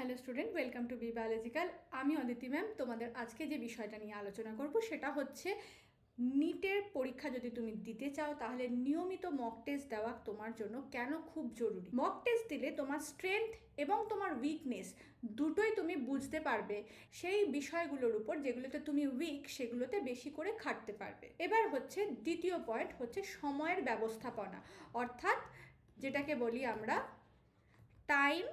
Hello student, welcome to B biological. আমি Aditi ma'am, তোমাদের আজকে যে বিষয়টা নিয়ে আলোচনা করব সেটা হচ্ছে নিটের পরীক্ষা যদি তুমি দিতে চাও, তাহলে নিয়মিত মক টেস্ট দেওয়া তোমার জন্য কেন খুব জরুরি? মক টেস্ট দিলে তোমার স্ট্রেংথ এবং তোমার উইকনেস দুটোই তুমি বুঝতে পারবে। সেই বিষয়গুলোর উপর যেগুলোতে তুমি উইক সেগুলোতে বেশি করে খাটতে পারবে। এবার হচ্ছে দ্বিতীয় পয়েন্ট হচ্ছে সময়ের ব্যবস্থাপনা। অর্থাৎ যেটাকে বলি আমরা টাইম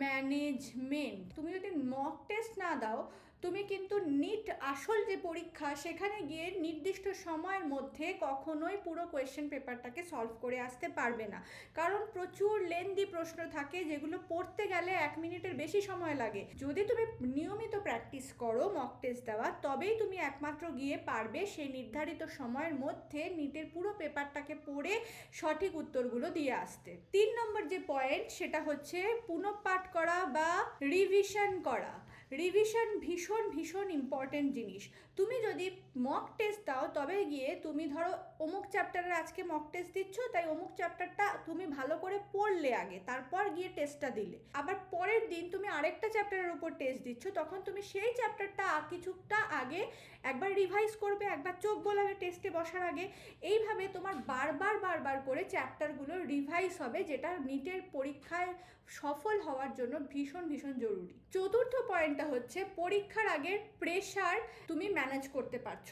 ম্যানেজমেন্ট তুমি যদি মক টেস্ট না দাও তুমি কিন্তু নিট আসল যে পরীক্ষা, সেখানে গিয়ে নির্দিষ্ট সময়ের মধ্যে কখনোই পুরো কোয়েশ্চেন পেপারটাকে সলভ করে আসতে পারবে না। কারণ প্রচুর লেন্দি প্রশ্ন থাকে যেগুলো পড়তে গেলে এক মিনিটের বেশি সময় লাগে। যদি তুমি নিয়মিত প্র্যাকটিস করো মক টেস্ট দেওয়া, তবেই তুমি একমাত্র গিয়ে পারবে সেই নির্ধারিত সময়ের মধ্যে নিটের পুরো পেপারটাকে পড়ে সঠিক উত্তরগুলো দিয়ে আসতে। তিন নম্বর যে পয়েন্ট সেটা হচ্ছে পুনঃপাঠ করা বা রিভিশন করা। রিভিশন ভীষণ ভীষণ ইম্পর্টেন্ট জিনিস। তুমি যদি মক টেস্ট দাও, তবে গিয়ে তুমি ধরো অমুক চ্যাপ্টারের আজকে মক টেস্ট দিচ্ছ, তাই অমুক চ্যাপ্টারটা তুমি ভালো করে পড়লে আগে, তারপর গিয়ে টেস্টটা দিলে। আবার পরের দিন তুমি আরেকটা চ্যাপ্টারের উপর টেস্ট দিচ্ছ, তখন তুমি সেই চ্যাপ্টারটা কিছুটা আগে একবার রিভাইজ করবে, একবার চোখ বোলাবে টেস্টে বসার আগে। এইভাবে তোমার বারবার বারবার করে চ্যাপ্টারগুলো রিভাইজ হবে, যেটা নিটের পরীক্ষায় সফল হওয়ার জন্য ভীষণ ভীষণ জরুরি। চতুর্থ পয়েন্টটা হচ্ছে পরীক্ষার আগের প্রেশার তুমি ম্যানেজ করতে পারছ।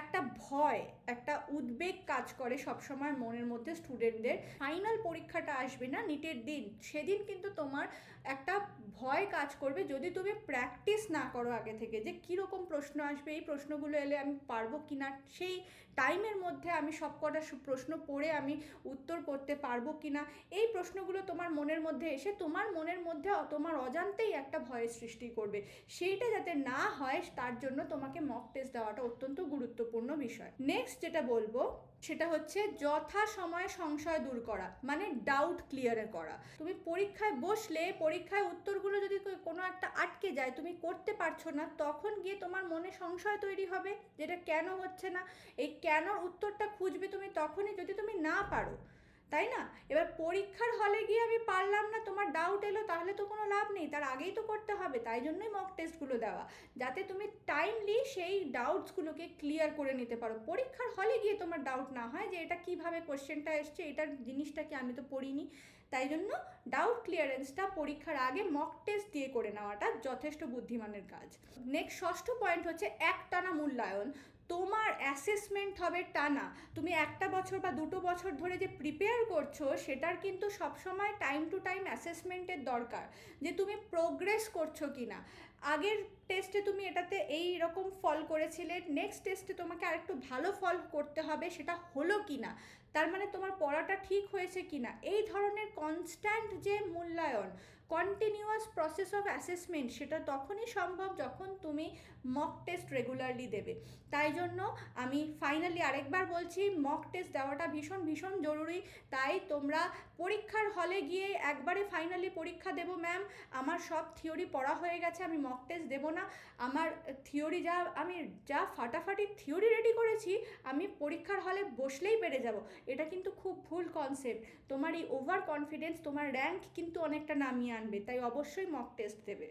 একটা ভয়, একটা উদ্বেগ কাজ করে সবসময় মনের মধ্যে স্টুডেন্টদের ফাইনাল পরীক্ষাটা আসবে না নিটের দিন। সেদিন কিন্তু তোমার একটা ভয় কাজ করবে যদি তুমি প্র্যাকটিস না করো আগে থেকে যে কীরকম প্রশ্ন আসবে, এই প্রশ্নগুলো এলে আমি পারব কি না, সেই টাইমের মধ্যে আমি সব কটা প্রশ্ন পড়ে আমি উত্তর করতে পারব কি না, এই প্রশ্নগুলো তোমার মনের মধ্যে এসে তোমার মনের মধ্যে তোমার অজান্তেই একটা ভয়ের সৃষ্টি করবে। সেইটা যাতে না হয়, তার জন্য তোমাকে মক টেস্ট দেওয়াটা অত্যন্ত গুরুত্বপূর্ণ বিষয়। নেক্সট যেটা বলব সেটা হচ্ছে যথা সময়ে সংশয় দূর করা মানে ডাউট ক্লিয়ার করা। তুমি পরীক্ষায় বসলে, পরীক্ষায় উত্তরগুলো যদি কোনো একটা আটকে যায়, তুমি করতে পারছ না, তখন গিয়ে তোমার মনে সংশয় তৈরি হবে, যেটা কেন হচ্ছে না? এই কেন উত্তরটা খুঁজবে তুমি তখনই, যদি তুমি না পারো। তাই না? এবার পরীক্ষার হলে গিয়ে আমি পারলাম না, তোমার ডাউট এলো, তাহলে তো কোনো লাভ নেই। তার আগেই তো করতে হবে, তাই জন্যই মক টেস্টগুলো দেওয়া। যাতে তুমি টাইমলি সেই ডাউটসগুলোকে ক্লিয়ার করে নিতে পারো। পরীক্ষার হলে গিয়ে তোমার ডাউট না হয় যে এটা কীভাবে কোশ্চেনটা এসছে, এটার জিনিসটা কি আমি তো পড়িনি। তাই জন্য ডাউট ক্লিয়ারেন্সটা পরীক্ষার আগে মক টেস্ট দিয়ে করে নেওয়াটা যথেষ্ট বুদ্ধিমানের কাজ। নেক্সট ষষ্ঠ পয়েন্ট হচ্ছে একটানা মূল্যায়ন। তোমার অ্যাসেসমেন্ট হবে টানা তুমি একটা বছর বা দুটো বছর ধরে যে প্রিপেয়ার করছ, সেটার কিন্তু সবসময় টাইম টু টাইম অ্যাসেসমেন্টের দরকার যে তুমি প্রোগ্রেস করছ কি না আগের টেস্টে তুমি এটাতে এই রকম ফল করেছিলে নেক্সট টেস্টে তোমাকে আরেকটু ভালো ফল করতে হবে, সেটা হলো কি না তার মানে তোমার পড়াটা ঠিক হয়েছে কি না এই ধরনের কনস্ট্যান্ট যে মূল্যায়ন কন্টিনিউয়াস প্রসেস অফ অ্যাসেসমেন্ট সেটা তখনই সম্ভব যখন তুমি মক টেস্ট রেগুলারলি দেবে। তাই জন্য আমি ফাইনালি আরেকবার বলছি মক টেস্ট দেওয়াটা ভীষণ ভীষণ জরুরি। তাই তোমরা পরীক্ষার হলে গিয়ে একবারে ফাইনালি পরীক্ষা দেবো ম্যাম আমার সব থিওরি পড়া হয়ে গেছে, আমি মক টেস্ট দেবো না। আমার থিওরি যা, আমি যা ফাটাফাটি থিওরি রেডি করেছি, আমি পরীক্ষার হলে বসলেই পেরে যাব। এটা কিন্তু খুব ভুল কনসেপ্ট তোমার এই ওভার কনফিডেন্স তোমার র্যাঙ্ক কিন্তু অনেকটা নামিয়ে আনবে তাই অবশ্যই মক টেস্ট দেবে।